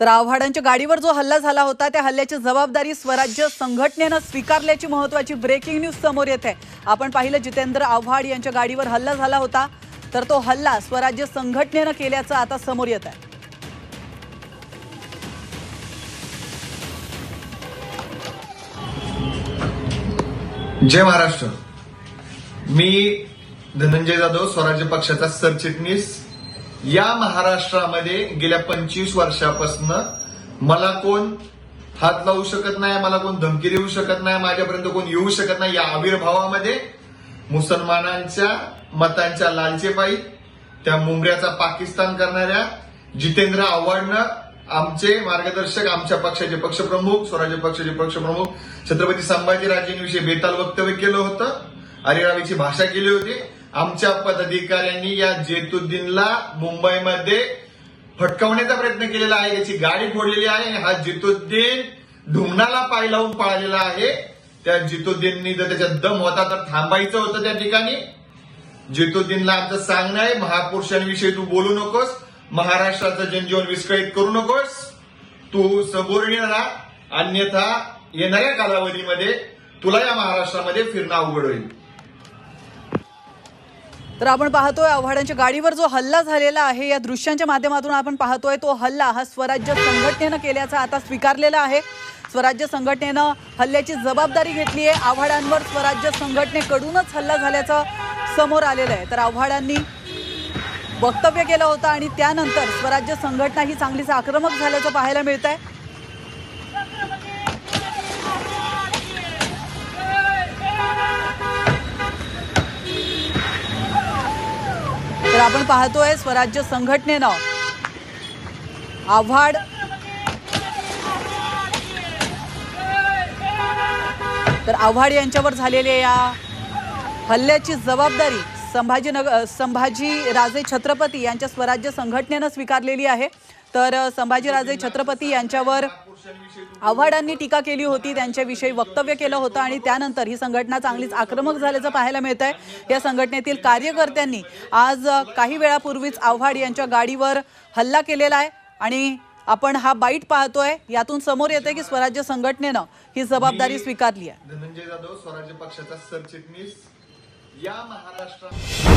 तर आव्हाडांच्या गाडीवर जो हल्ला झाला होता त्या हल्ल्याची जबाबदारी स्वराज्य संघटनेनं स्वीकारल्याची महत्वाची ब्रेकिंग न्यूज समोर येत. आहे आपण पाहिलं जितेंद्र आव्हाड यांच्या गाडीवर हल्ला झाला होता तर तो हल्ला स्वराज्य संघटनेनं केल्याचं आता समोर येत आहे. जय महाराष्ट्र. मी धनंजय जाधव स्वराज्य पक्षाचा सरचिटणीस. या महाराष्ट्रामध्ये गेल्या पंचवीस वर्षापासून मला कोण हात लावू शकत नाही मला कोण धमकी देऊ शकत नाही माझ्यापर्यंत कोण येऊ शकत नाही या आविर्भावामध्ये मुसलमानांच्या मतांच्या लालचेपायी त्या मुंबऱ्याचा पाकिस्तान करणाऱ्या जितेंद्र आव्हाडनं आमचे मार्गदर्शक आमच्या पक्षाचे पक्षप्रमुख स्वराज्य पक्षाचे पक्षप्रमुख छत्रपती संभाजीराजेंविषयी बेताल वक्तव्य केलं होतं अरेरावीची भाषा केली होती. आमच्या पदाधिकाऱ्यांनी या जेतुद्दीनला मुंबईमध्ये फटकावण्याचा प्रयत्न केलेला आहे. याची गाडी फोडलेली आहे आणि हा जितुद्दीन ढुमणाला पाय लावून पळालेला आहे. त्या जितुद्दीननी जर त्याच्यात दम होता तर थांबायचं होतं त्या ठिकाणी. जितुद्दीनला आमचं सांगणं आहे महापुरुषांविषयी तू बोलू नकोस महाराष्ट्राचं जनजीवन विस्कळीत करू नकोस. तू सबोर्णीय राहा अन्यथा येणाऱ्या कालावधीमध्ये तुला या महाराष्ट्रामध्ये फिरणं अवघड होईल. तर आपण पाहतोय आव्हाडांच्या गाडीवर जो हल्ला झालेला आहे या दृश्यांच्या माध्यमातून आपण पाहतोय तो हल्ला हा स्वराज्य संघटनेनं केल्याचा आता स्वीकारलेला आहे. स्वराज्य संघटनेनं हल्ल्याची जबाबदारी घेतली आहे. आव्हाडांवर स्वराज्य संघटनेकडूनच हल्ला झाल्याचं समोर आलेलं आहे. तर आव्हाडांनी वक्तव्य केलं होतं आणि त्यानंतर स्वराज्य संघटना ही चांगलीच आक्रमक झाल्याचं पाहायला मिळत आहे आपण पाहतोय स्वराज्य संघटनेनं आव्हाड तर आव्हाड यांच्यावर झालेल्या या हल्ल्याची जबाबदारी संभाजीनगर संभाजी राजे छत्रपती यांच्या स्वराज्य संघटनेनं स्वीकारलेली आहे. तर संभाजीराजे छत्रपती यांच्यावर आव्हाडांनी टीका केली होती त्यांच्याविषयी वक्तव्य केलं होतं आणि त्यानंतर ही संघटना चांगलीच आक्रमक झाल्याचं पाहायला मिळत आहे या संघटनेतील कार्यकर्त्यांनी आज काही वेळापूर्वीच आव्हाड यांच्या गाडीवर हल्ला केलेला आहे आणि आपण हा बाईट पाहतोय. यातून समोर येते की स्वराज्य संघटनेनं ही जबाबदारी स्वीकारली आहे. धनंजय जाधव स्वराज्य पक्षाचा सरचिटणीस. या महाराष्ट्रात